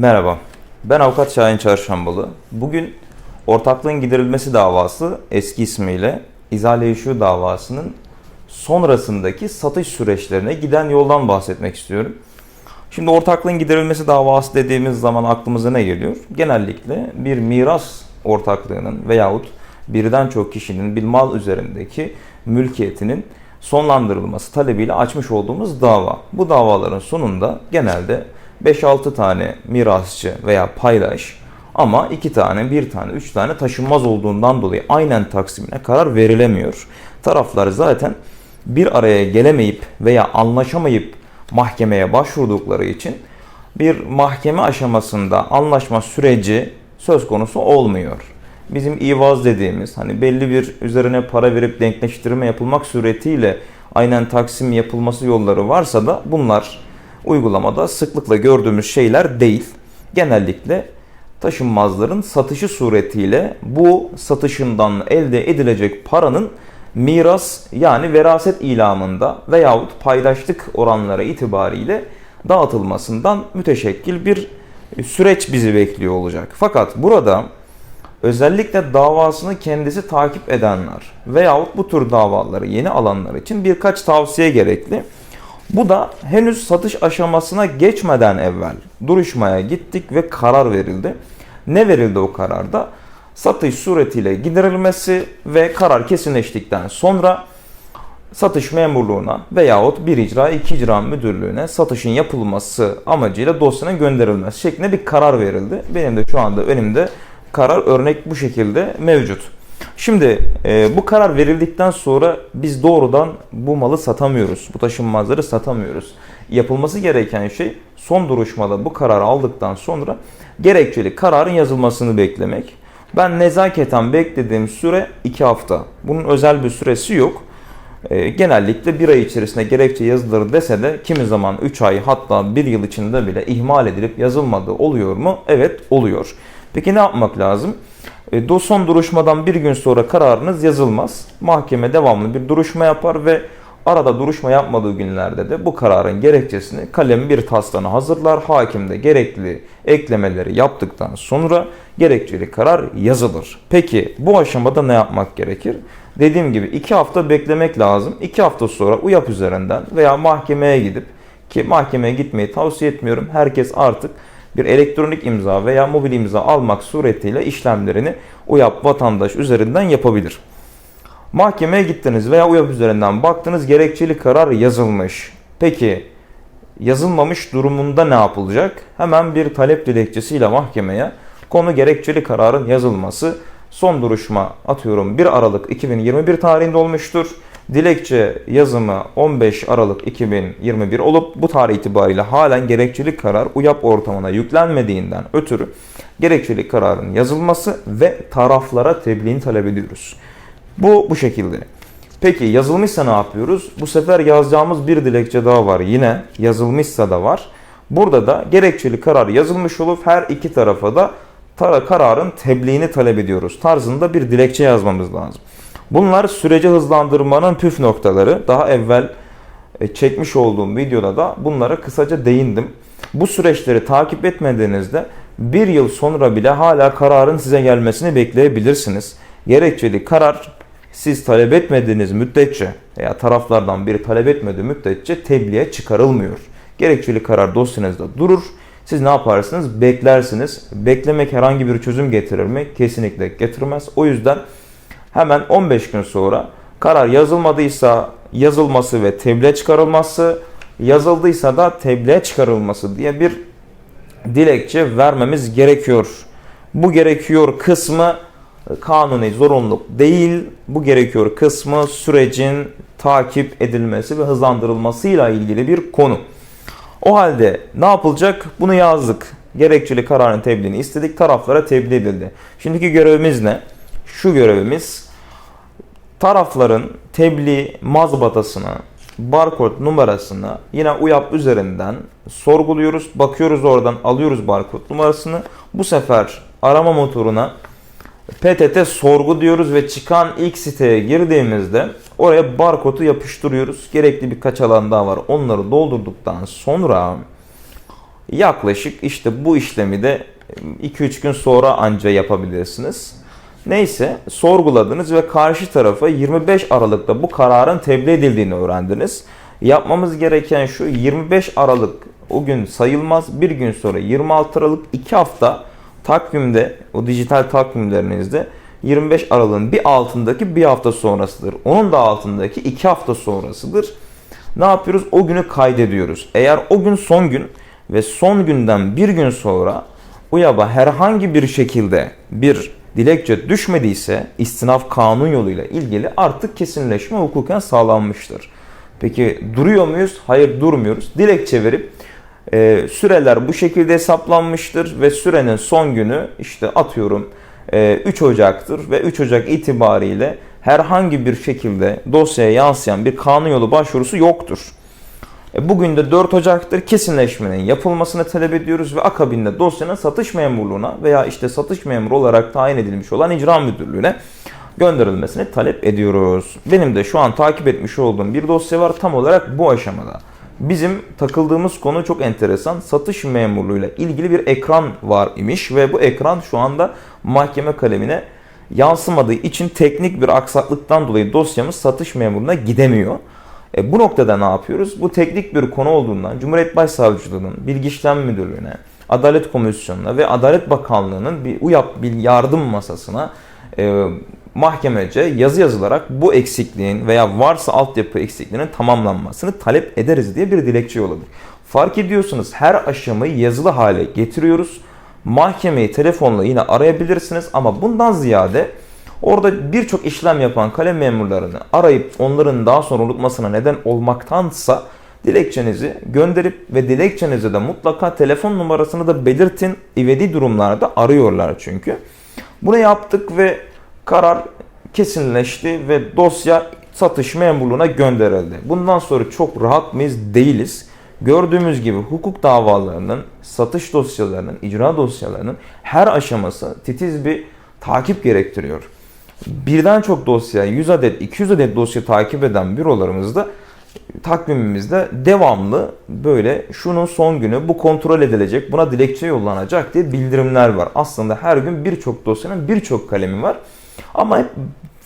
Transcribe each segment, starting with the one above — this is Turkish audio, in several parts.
Merhaba, ben avukat Şahin Çarşambalı. Bugün ortaklığın giderilmesi davası eski ismiyle İzale İşu davasının sonrasındaki satış süreçlerine giden yoldan bahsetmek istiyorum. Şimdi ortaklığın giderilmesi davası dediğimiz zaman aklımıza ne geliyor? Genellikle bir miras ortaklığının veyahut birden çok kişinin bir mal üzerindeki mülkiyetinin sonlandırılması talebiyle açmış olduğumuz dava. Bu davaların sonunda genelde 5-6 tane mirasçı veya paydaş ama 2 tane, 1 tane, 3 tane taşınmaz olduğundan dolayı aynen taksimine karar verilemiyor. Taraflar zaten bir araya gelemeyip veya anlaşamayıp mahkemeye başvurdukları için bir mahkeme aşamasında anlaşma süreci söz konusu olmuyor. Bizim ivaz dediğimiz hani belli bir üzerine para verip denkleştirme yapılmak suretiyle aynen taksim yapılması yolları varsa da bunlar uygulamada sıklıkla gördüğümüz şeyler değil. Genellikle taşınmazların satışı suretiyle bu satışından elde edilecek paranın miras yani veraset ilamında veyahut paydaşlık oranları itibariyle dağıtılmasından müteşekkil bir süreç bizi bekliyor olacak. Fakat burada özellikle davasını kendisi takip edenler veyahut bu tür davaları yeni alanlar için birkaç tavsiye gerekli. Bu da henüz satış aşamasına geçmeden evvel duruşmaya gittik ve karar verildi. Ne verildi o kararda? Satış suretiyle giderilmesi ve karar kesinleştikten sonra satış memurluğuna veyahut bir icra iki icra müdürlüğüne satışın yapılması amacıyla dosyanın gönderilmesi şeklinde bir karar verildi. Benim de şu anda önümde karar örnek bu şekilde mevcut. Şimdi e, bu karar verildikten sonra biz doğrudan bu malı satamıyoruz. Bu taşınmazları satamıyoruz. Yapılması gereken şey son duruşmada bu kararı aldıktan sonra gerekçeli kararın yazılmasını beklemek. Ben nezaketen beklediğim süre 2 hafta. Bunun özel bir süresi yok. E, genellikle bir ay içerisinde gerekçe yazılır dese de kimi zaman 3 ay hatta 1 yıl içinde bile ihmal edilip yazılmadığı oluyor mu? Evet oluyor. Peki ne yapmak lazım? E, son duruşmadan bir gün sonra kararınız yazılmaz. Mahkeme devamlı bir duruşma yapar ve arada duruşma yapmadığı günlerde de bu kararın gerekçesini kalem bir taslağına hazırlar. Hakim de gerekli eklemeleri yaptıktan sonra gerekçeli karar yazılır. Peki bu aşamada ne yapmak gerekir? Dediğim gibi 2 hafta beklemek lazım. 2 hafta sonra UYAP üzerinden veya mahkemeye gidip ki mahkemeye gitmeyi tavsiye etmiyorum. Herkes artık bir elektronik imza veya mobil imza almak suretiyle işlemlerini UYAP vatandaş üzerinden yapabilir. Mahkemeye gittiniz veya UYAP üzerinden baktınız gerekçeli karar yazılmış. Peki yazılmamış durumunda ne yapılacak? Hemen bir talep dilekçesiyle mahkemeye konu gerekçeli kararın yazılması son duruşma atıyorum 1 Aralık 2021 tarihinde olmuştur. Dilekçe yazımı 15 Aralık 2021 olup bu tarih itibariyle halen gerekçeli karar UYAP ortamına yüklenmediğinden ötürü gerekçeli kararın yazılması ve taraflara tebliğini talep ediyoruz. Bu bu şekilde. Peki yazılmışsa ne yapıyoruz? Bu sefer yazacağımız bir dilekçe daha var. Yine yazılmışsa da var. Burada da gerekçeli karar yazılmış olup her iki tarafa da kararın tebliğini talep ediyoruz tarzında bir dilekçe yazmamız lazım. Bunlar süreci hızlandırmanın püf noktaları. Daha evvel e, çekmiş olduğum videoda da bunlara kısaca değindim. Bu süreçleri takip etmediğinizde bir yıl sonra bile hala kararın size gelmesini bekleyebilirsiniz. Gerekçeli karar siz talep etmediğiniz müddetçe veya taraflardan biri talep etmediği müddetçe tebliğe çıkarılmıyor. Gerekçeli karar dosyanızda durur. Siz ne yaparsınız? Beklersiniz. Beklemek herhangi bir çözüm getirir mi? Kesinlikle getirmez. O yüzden hemen 15 gün sonra karar yazılmadıysa yazılması ve tebliğe çıkarılması, yazıldıysa da tebliğe çıkarılması diye bir dilekçe vermemiz gerekiyor. Bu gerekiyor kısmı kanuni zorunluluk değil. Bu gerekiyor kısmı sürecin takip edilmesi ve hızlandırılmasıyla ilgili bir konu. O halde ne yapılacak? Bunu yazdık. Gerekçeli kararın tebliğini istedik. Taraflara tebliğ edildi. Şimdiki görevimiz ne? Şu görevimiz tarafların tebliğ mazbatasını, barkod numarasını yine UYAP üzerinden sorguluyoruz. Bakıyoruz oradan alıyoruz barkod numarasını. Bu sefer arama motoruna PTT sorgu diyoruz ve çıkan ilk siteye girdiğimizde oraya barkodu yapıştırıyoruz. Gerekli birkaç alan daha var. Onları doldurduktan sonra Yaklaşık işte bu işlemi de 2-3 gün sonra anca yapabilirsiniz. Neyse sorguladınız ve karşı tarafa 25 Aralık'ta bu kararın tebliğ edildiğini öğrendiniz. Yapmamız gereken şu 25 Aralık o gün sayılmaz. Bir gün sonra 26 Aralık 2 hafta takvimde o dijital takvimlerinizde 25 Aralık'ın bir altındaki bir hafta sonrasıdır. Onun da altındaki 2 hafta sonrasıdır. Ne yapıyoruz? O günü kaydediyoruz. Eğer o gün son gün ve son günden bir gün sonra UYAB'a herhangi bir şekilde bir dilekçe düşmediyse istinaf kanun yoluyla ilgili artık kesinleşme hukuken sağlanmıştır. Peki duruyor muyuz? Hayır durmuyoruz. Dilekçe verip e, süreler bu şekilde hesaplanmıştır ve sürenin son günü işte atıyorum e, 3 Ocak'tır ve 3 Ocak itibariyle herhangi bir şekilde dosyaya yansıyan bir kanun yolu başvurusu yoktur. E, Bugün de 4 Ocak'tır kesinleşmenin yapılmasını talep ediyoruz ve akabinde dosyanın satış memurluğuna veya işte satış memuru olarak tayin edilmiş olan icra müdürlüğüne gönderilmesini talep ediyoruz. Benim de şu an takip etmiş olduğum bir dosya var tam olarak bu aşamada. Bizim takıldığımız konu çok enteresan. Satış memurluğuyla ilgili bir ekran var imiş ve bu ekran şu anda mahkeme kalemine yansımadığı için teknik bir aksaklıktan dolayı dosyamız satış memuruna gidemiyor. E, bu noktada ne yapıyoruz? Bu teknik bir konu olduğundan Cumhuriyet Başsavcılığı'nın Bilgi İşlem Müdürlüğü'ne, Adalet Komisyonu'na ve Adalet Bakanlığı'nın bir UYAP bir yardım masasına e, mahkemece yazı yazılarak bu eksikliğin veya varsa altyapı eksikliğinin tamamlanmasını talep ederiz diye bir dilekçe yolladık. Fark ediyorsunuz her aşamayı yazılı hale getiriyoruz. Mahkemeyi telefonla yine arayabilirsiniz ama bundan ziyade orada birçok işlem yapan kalem memurlarını arayıp onların daha sonra unutmasına neden olmaktansa dilekçenizi gönderip ve dilekçenize de mutlaka telefon numarasını da belirtin. İvedi durumlarda arıyorlar çünkü. Bunu yaptık ve karar kesinleşti ve dosya satış memurluğuna gönderildi. Bundan sonra çok rahat mıyız? Değiliz. Gördüğümüz gibi hukuk davalarının, satış dosyalarının, icra dosyalarının her aşaması titiz bir takip gerektiriyor. Birden çok dosya, 100 adet, 200 adet dosya takip eden bürolarımızda takvimimizde devamlı böyle şunun son günü bu kontrol edilecek, buna dilekçe yollanacak diye bildirimler var. Aslında her gün birçok dosyanın birçok kalemi var. Ama hep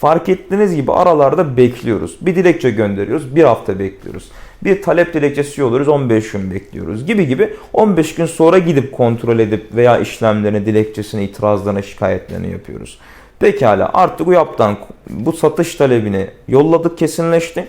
fark ettiğiniz gibi aralarda bekliyoruz. Bir dilekçe gönderiyoruz, bir hafta bekliyoruz. Bir talep dilekçesi yolluyoruz, 15 gün bekliyoruz gibi gibi 15 gün sonra gidip kontrol edip veya işlemlerini, dilekçesini, itirazlarını, şikayetlerini yapıyoruz. Pekala artık UYAP'tan bu satış talebini yolladık kesinleşti.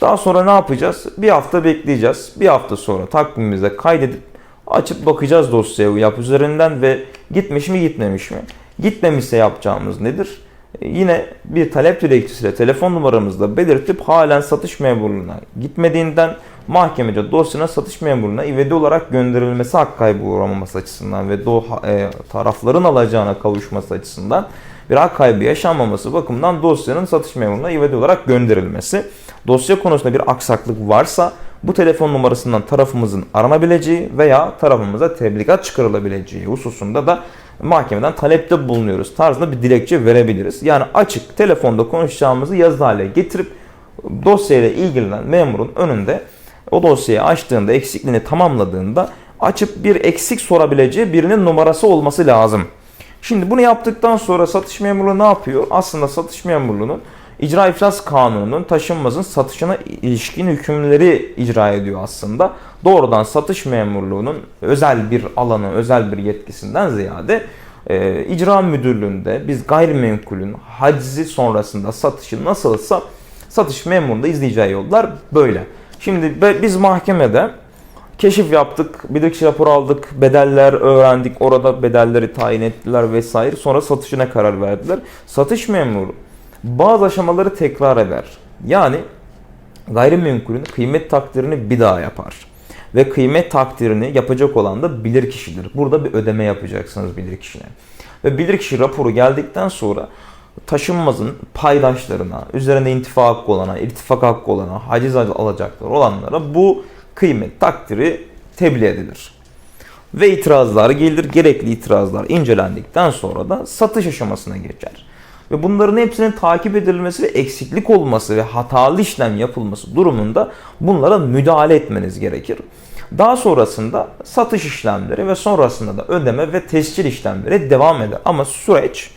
Daha sonra ne yapacağız? Bir hafta bekleyeceğiz. Bir hafta sonra takvimimize kaydedip açıp bakacağız dosyaya UYAP üzerinden ve gitmiş mi gitmemiş mi? Gitmemişse yapacağımız nedir? E, Yine bir talep dilekçesiyle telefon numaramızda belirtip halen satış memurluğuna gitmediğinden mahkemece dosyanın satış memurluğuna ivedi olarak gönderilmesi hak kaybı uğramaması açısından ve do, e, tarafların alacağına kavuşması açısından bir hak kaybı yaşanmaması bakımından dosyanın satış memurluğuna ivedi olarak gönderilmesi. Dosya konusunda bir aksaklık varsa bu telefon numarasından tarafımızın aranabileceği veya tarafımıza tebligat çıkarılabileceği hususunda da mahkemeden talepte bulunuyoruz tarzında bir dilekçe verebiliriz. Yani açık telefonda konuşacağımızı yazılı hale getirip dosyayla ilgilenen memurun önünde o dosyayı açtığında eksikliğini tamamladığında açıp bir eksik sorabileceği birinin numarası olması lazım. Şimdi bunu yaptıktan sonra satış memurluğu ne yapıyor? Aslında satış memurluğunun İcra İflas Kanunu'nun taşınmazın satışına ilişkin hükümleri icra ediyor aslında. Doğrudan satış memurluğunun özel bir alanı, özel bir yetkisinden ziyade e, icra müdürlüğünde biz gayrimenkulün hacizi sonrasında satışı nasılsa satış memurunda izleyeceği yollar böyle. Şimdi biz mahkemede keşif yaptık, bilirkişi raporu aldık, bedeller öğrendik, orada bedelleri tayin ettiler vesaire. Sonra satışına karar verdiler. Satış memuru bazı aşamaları tekrar eder. Yani gayrimenkulün kıymet takdirini bir daha yapar. Ve kıymet takdirini yapacak olan da bilirkişidir. Burada bir ödeme yapacaksınız bilirkişine. Ve bilirkişi raporu geldikten sonra taşınmazın paydaşlarına, üzerinde intifak hakkı olana, irtifak hakkı olana, haciz alacaklar olanlara bu kıymet takdiri tebliğ edilir. Ve itirazlar gelir. Gerekli itirazlar incelendikten sonra da satış aşamasına geçer. Ve bunların hepsinin takip edilmesi ve eksiklik olması ve hatalı işlem yapılması durumunda bunlara müdahale etmeniz gerekir. Daha sonrasında satış işlemleri ve sonrasında da ödeme ve tescil işlemleri devam eder. Ama süreç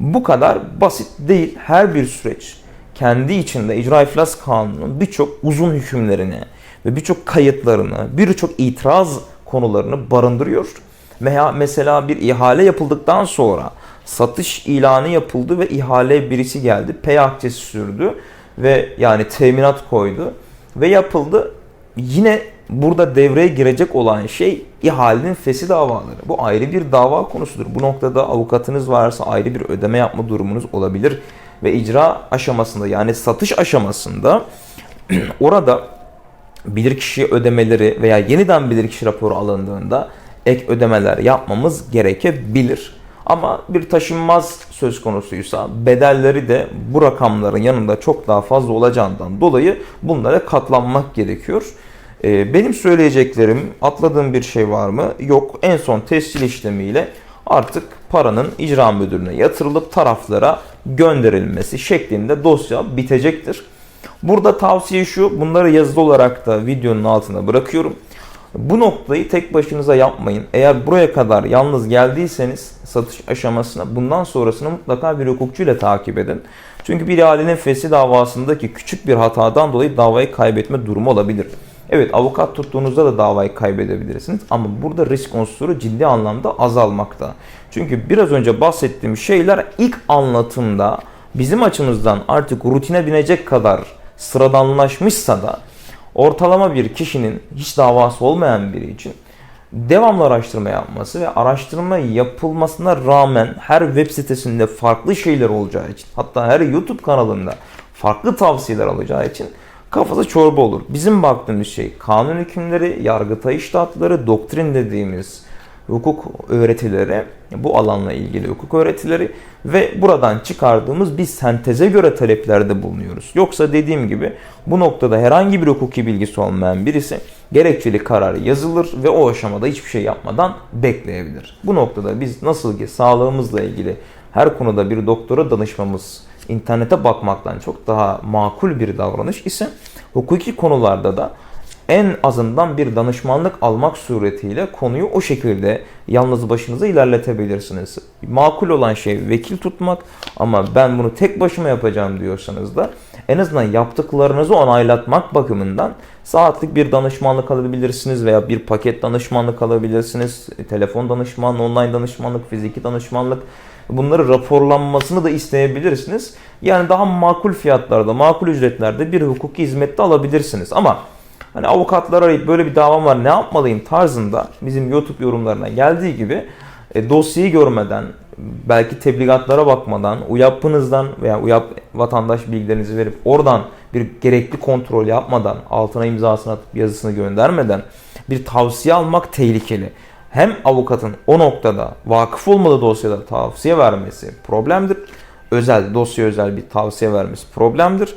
bu kadar basit değil. Her bir süreç kendi içinde icra iflas kanununun birçok uzun hükümlerini ve birçok kayıtlarını, birçok itiraz konularını barındırıyor. Veya mesela bir ihale yapıldıktan sonra satış ilanı yapıldı ve ihale birisi geldi, pey akçesi sürdü ve yani teminat koydu ve yapıldı. Yine burada devreye girecek olan şey ihalenin fesi davaları. Bu ayrı bir dava konusudur. Bu noktada avukatınız varsa ayrı bir ödeme yapma durumunuz olabilir. Ve icra aşamasında yani satış aşamasında orada bilirkişi ödemeleri veya yeniden bilirkişi raporu alındığında ek ödemeler yapmamız gerekebilir. Ama bir taşınmaz söz konusuysa bedelleri de bu rakamların yanında çok daha fazla olacağından dolayı bunlara katlanmak gerekiyor. Ee, benim söyleyeceklerim, atladığım bir şey var mı? Yok. En son tescil işlemiyle artık paranın icra müdürüne yatırılıp taraflara gönderilmesi şeklinde dosya bitecektir. Burada tavsiye şu, bunları yazılı olarak da videonun altına bırakıyorum. Bu noktayı tek başınıza yapmayın. Eğer buraya kadar yalnız geldiyseniz satış aşamasına bundan sonrasını mutlaka bir hukukçuyla takip edin. Çünkü bir ihalenin fesi davasındaki küçük bir hatadan dolayı davayı kaybetme durumu olabilir. Evet avukat tuttuğunuzda da davayı kaybedebilirsiniz ama burada risk unsuru ciddi anlamda azalmakta. Çünkü biraz önce bahsettiğim şeyler ilk anlatımda bizim açımızdan artık rutine binecek kadar sıradanlaşmışsa da ortalama bir kişinin hiç davası olmayan biri için devamlı araştırma yapması ve araştırma yapılmasına rağmen her web sitesinde farklı şeyler olacağı için hatta her YouTube kanalında farklı tavsiyeler alacağı için kafası çorba olur. Bizim baktığımız şey kanun hükümleri, yargıtay iştahatları, doktrin dediğimiz hukuk öğretileri, bu alanla ilgili hukuk öğretileri ve buradan çıkardığımız bir senteze göre taleplerde bulunuyoruz. Yoksa dediğim gibi bu noktada herhangi bir hukuki bilgisi olmayan birisi gerekçeli karar yazılır ve o aşamada hiçbir şey yapmadan bekleyebilir. Bu noktada biz nasıl ki sağlığımızla ilgili her konuda bir doktora danışmamız internete bakmaktan çok daha makul bir davranış ise hukuki konularda da en azından bir danışmanlık almak suretiyle konuyu o şekilde yalnız başınıza ilerletebilirsiniz. Makul olan şey vekil tutmak ama ben bunu tek başıma yapacağım diyorsanız da en azından yaptıklarınızı onaylatmak bakımından saatlik bir danışmanlık alabilirsiniz veya bir paket danışmanlık alabilirsiniz. Telefon danışmanlığı, online danışmanlık, fiziki danışmanlık bunları raporlanmasını da isteyebilirsiniz. Yani daha makul fiyatlarda, makul ücretlerde bir hukuki hizmette alabilirsiniz. Ama hani avukatlar arayıp böyle bir davam var ne yapmalıyım tarzında bizim YouTube yorumlarına geldiği gibi e, dosyayı görmeden, belki tebligatlara bakmadan, UYAP'ınızdan veya UYAP vatandaş bilgilerinizi verip oradan bir gerekli kontrol yapmadan, altına imzasını atıp yazısını göndermeden bir tavsiye almak tehlikeli. Hem avukatın o noktada vakıf olmadığı dosyada tavsiye vermesi problemdir. Özel, dosya özel bir tavsiye vermesi problemdir.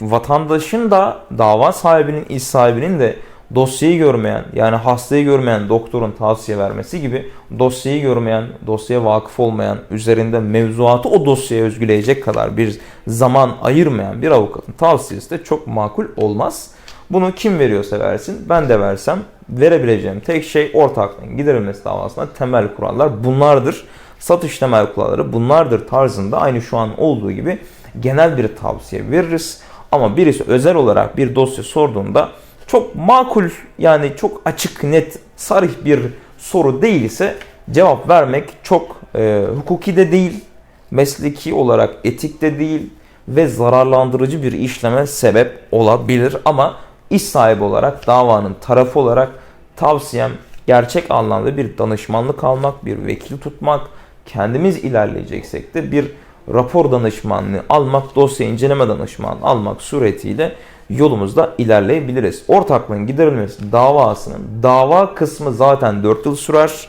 Vatandaşın da dava sahibinin, iş sahibinin de dosyayı görmeyen yani hastayı görmeyen doktorun tavsiye vermesi gibi dosyayı görmeyen, dosyaya vakıf olmayan, üzerinde mevzuatı o dosyaya özgüleyecek kadar bir zaman ayırmayan bir avukatın tavsiyesi de çok makul olmaz. Bunu kim veriyorsa versin, ben de versem verebileceğim tek şey ortaklığın giderilmesi davasında temel kurallar bunlardır. Satış temel kuralları bunlardır tarzında aynı şu an olduğu gibi genel bir tavsiye veririz. Ama birisi özel olarak bir dosya sorduğunda çok makul yani çok açık net sarih bir soru değilse cevap vermek çok e, hukuki de değil, mesleki olarak etik de değil ve zararlandırıcı bir işleme sebep olabilir. Ama iş sahibi olarak davanın tarafı olarak tavsiyem gerçek anlamda bir danışmanlık almak, bir vekil tutmak, kendimiz ilerleyeceksek de bir rapor danışmanlığı almak, dosya inceleme danışmanlığı almak suretiyle yolumuzda ilerleyebiliriz. Ortaklığın giderilmesi davasının dava kısmı zaten 4 yıl sürer.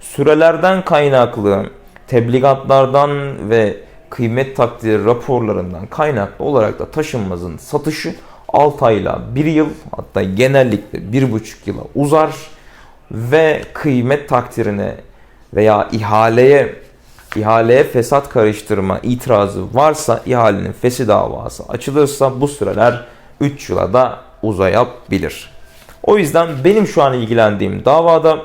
Sürelerden kaynaklı tebligatlardan ve kıymet takdiri raporlarından kaynaklı olarak da taşınmazın satışı 6 ayla 1 yıl hatta genellikle 1,5 yıla uzar ve kıymet takdirine veya ihaleye ihaleye fesat karıştırma itirazı varsa ihalenin fesi davası açılırsa bu süreler 3 yıla da uzayabilir. O yüzden benim şu an ilgilendiğim davada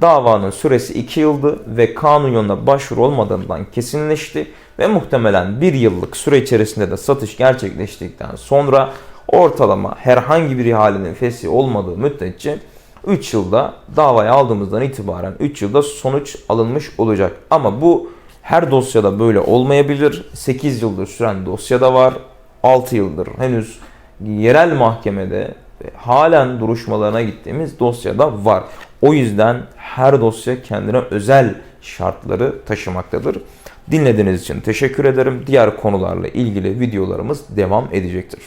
davanın süresi 2 yıldı ve kanun yoluna başvuru olmadığından kesinleşti ve muhtemelen 1 yıllık süre içerisinde de satış gerçekleştikten sonra ortalama herhangi bir ihalenin fesih olmadığı müddetçe 3 yılda davayı aldığımızdan itibaren 3 yılda sonuç alınmış olacak. Ama bu her dosyada böyle olmayabilir. 8 yıldır süren dosyada var. 6 yıldır henüz yerel mahkemede halen duruşmalarına gittiğimiz dosyada var. O yüzden her dosya kendine özel şartları taşımaktadır. Dinlediğiniz için teşekkür ederim. Diğer konularla ilgili videolarımız devam edecektir.